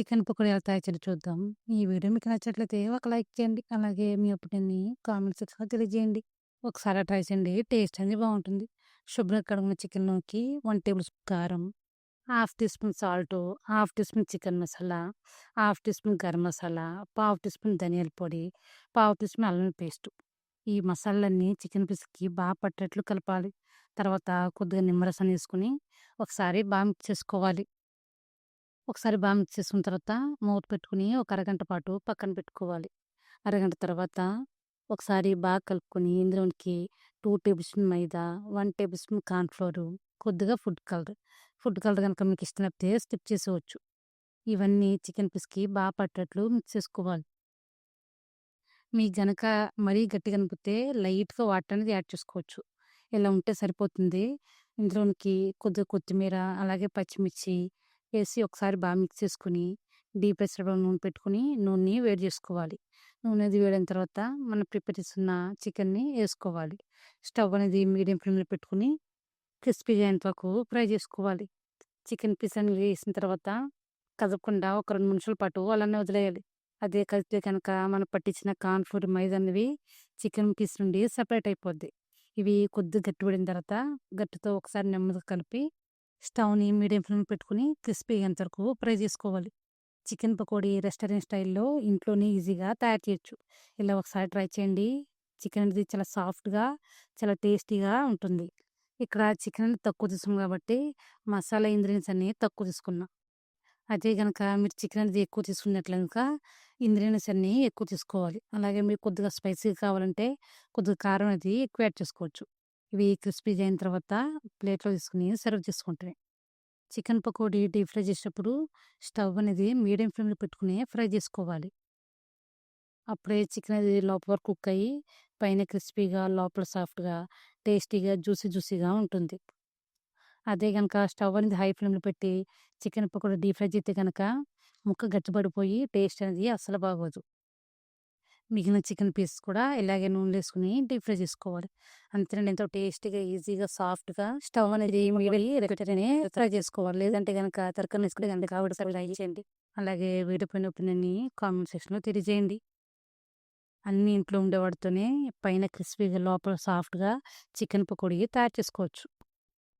Chicken pakodi ఎలా తయారు చేయడం చూద్దాం. ఈ వీడియో మీకు నచ్చినట్లయితే ఒక లైక్ చేయండి. అలాగే మీ ఒపీనియన్‌ని కామెంట్ సెక్షన్‌లో తెలియజేయండి. ఒకసారి ట్రై చేయండి. టేస్ట్ అనేది బాగుంటుంది శుభ్రంగా కడుగున్న చికెన్‌లోకి వన్ టేబుల్ స్పూన్ కారం, half teaspoon salt, half teaspoon chicken masala, half teaspoon garam masala, పావు టీ స్పూన్ ధనియాల పొడి, పావు టీ స్పూన్ అల్లం పేస్ట్ ఈ మసాలాలన్నీ చికెన్ పీస్‌కి బాగా పట్టేట్లు కలపాలి. తర్వాత కొద్దిగా నిమ్మరసం వేసుకొని ఒకసారి బాగా మిక్స్ చేసుకోవాలి. ఒకసారి బాగా మిక్స్ చేసుకున్న తర్వాత మూత పెట్టుకొని ఒక అరగంట పాటు పక్కన పెట్టుకోవాలి. అరగంట తర్వాత ఒకసారి బాగా కలుపుకొని ఇందులోనికి two tablespoon maida, one tablespoon cornflour కొద్దిగా ఫుడ్ కలర్. ఫుడ్ కలర్ కనుక మీకు ఇష్టం లేకపోతే స్కిప్ ఇవన్నీ చికెన్ పీస్‌కి బాగా పట్టేట్లు మిక్స్ చేసుకోవాలి. మీకు గనక మరీ గట్టిగా కనిపితే లైట్‌గా వాటర్ అనేది యాడ్ చేసుకోవచ్చు. ఇలా ఉంటే సరిపోతుంది. ఇందులోనికి కొద్దిగా కొత్తిమీర, అలాగే పచ్చిమిర్చి వేసి ఒకసారి బాగా మిక్స్ చేసుకొని డీప్ ప్రెషర్లో నూనె పెట్టుకొని నూనె వేడి చేసుకోవాలి. నూనె అది వేడైన తర్వాత మనం ప్రిపేర్ చేసుకున్న చికెన్‌ని వేసుకోవాలి. స్టవ్ అనేది మీడియం ఫ్లేమ్‌లో పెట్టుకొని క్రిస్పీ అయ్యేంత వరకు ఫ్రై చేసుకోవాలి. చికెన్ పీస్ అనేది వేసిన తర్వాత కదపకుండా ఒక రెండు నిమిషాల పాటు అలానే వదిలేయాలి. అదే కలిపితే కనుక మనం పట్టించిన కార్న్ ఫ్లోర్, మైదా అనేవి చికెన్ పీస్ నుండి సపరేట్ అయిపోద్ది. ఇవి కొద్దిగా గట్టిపడిన తర్వాత గట్టుతో ఒకసారి నెమ్మదిగా కలిపి స్టవ్‌ని మీడియం ఫ్లేమ్ పెట్టుకొని క్రిస్పీ అయ్యేంత వరకు ఫ్రై చేసుకోవాలి. చికెన్ పకోడీ రెస్టారెంట్ స్టైల్‌లో ఇంట్లోనే ఈజీగా తయారు చేయొచ్చు. ఇలా ఒకసారి ట్రై చేయండి. చికెన్ అనేది చాలా సాఫ్ట్‌గా, చాలా టేస్టీగా ఉంటుంది. ఇక్కడ చికెన్ అనేది తక్కువ తీసుకున్నాం కాబట్టి మసాలా ఇంద్రియన్స్ అన్నీ తక్కువ తీసుకున్నాం అదే కనుక మీరు చికెన్ అనేది ఎక్కువ తీసుకున్నట్లనుక ఇంద్రియన్స్ ఇంగ్రీడియెంట్స్ అన్నీ ఎక్కువ తీసుకోవాలి. అలాగే మీకు కొద్దిగా స్పైసీ కావాలంటే కొద్దిగా కారం అనేది ఎక్కువ యాడ్ చేసుకోవచ్చు. ఇవి క్రిస్పీగా అయిన తర్వాత ప్లేట్‌లో తీసుకొని సర్వ్ చేసుకుంటమే. చికెన్ పకోడీ డీప్ ఫ్రై చేసేటప్పుడు స్టవ్ అనేది మీడియం ఫ్లేమ్‌లో పెట్టుకుని ఫ్రై చేసుకోవాలి. అప్పుడే చికెన్ అది లోపల కుక్ అయ్యి పైన క్రిస్పీగా, లోపల సాఫ్ట్‌గా, టేస్టీగా, జ్యూసీ జ్యూసీగా ఉంటుంది. అదే కనుక స్టవ్ అనేది హై ఫ్లేమ్‌లో పెట్టి చికెన్ పకోడీ డీప్ ఫ్రై చేస్తే కనుక ముక్క గట్టిపడిపోయి టేస్ట్ అనేది అస్సలు బాగోదు. మిగిలిన చికెన్ పీస్ కూడా ఇలాగే నూనెలో వేసుకొని డీప్ ఫ్రై చేసుకోవాలి. అంతేనండి ఎంతో టేస్టీగా, ఈజీగా, సాఫ్ట్‌గా స్టవ్ అనేది మీడియం ఫ్రై చేసుకోవాలి. లేదంటే గనక తరకని వేసుకుంటే గనక ఆవిడ ట్రై చేయండి. అలాగే వీడియో పైన ఒపీనియన్‌ని కామెంట్ సెక్షన్‌లో తెలియజేయండి. అన్నీ ఇంట్లో ఉండే వాటితోనే పైన క్రిస్పీగా, లోపల సాఫ్ట్‌గా చికెన్ పకోడీ తయారు చేసుకోవచ్చు.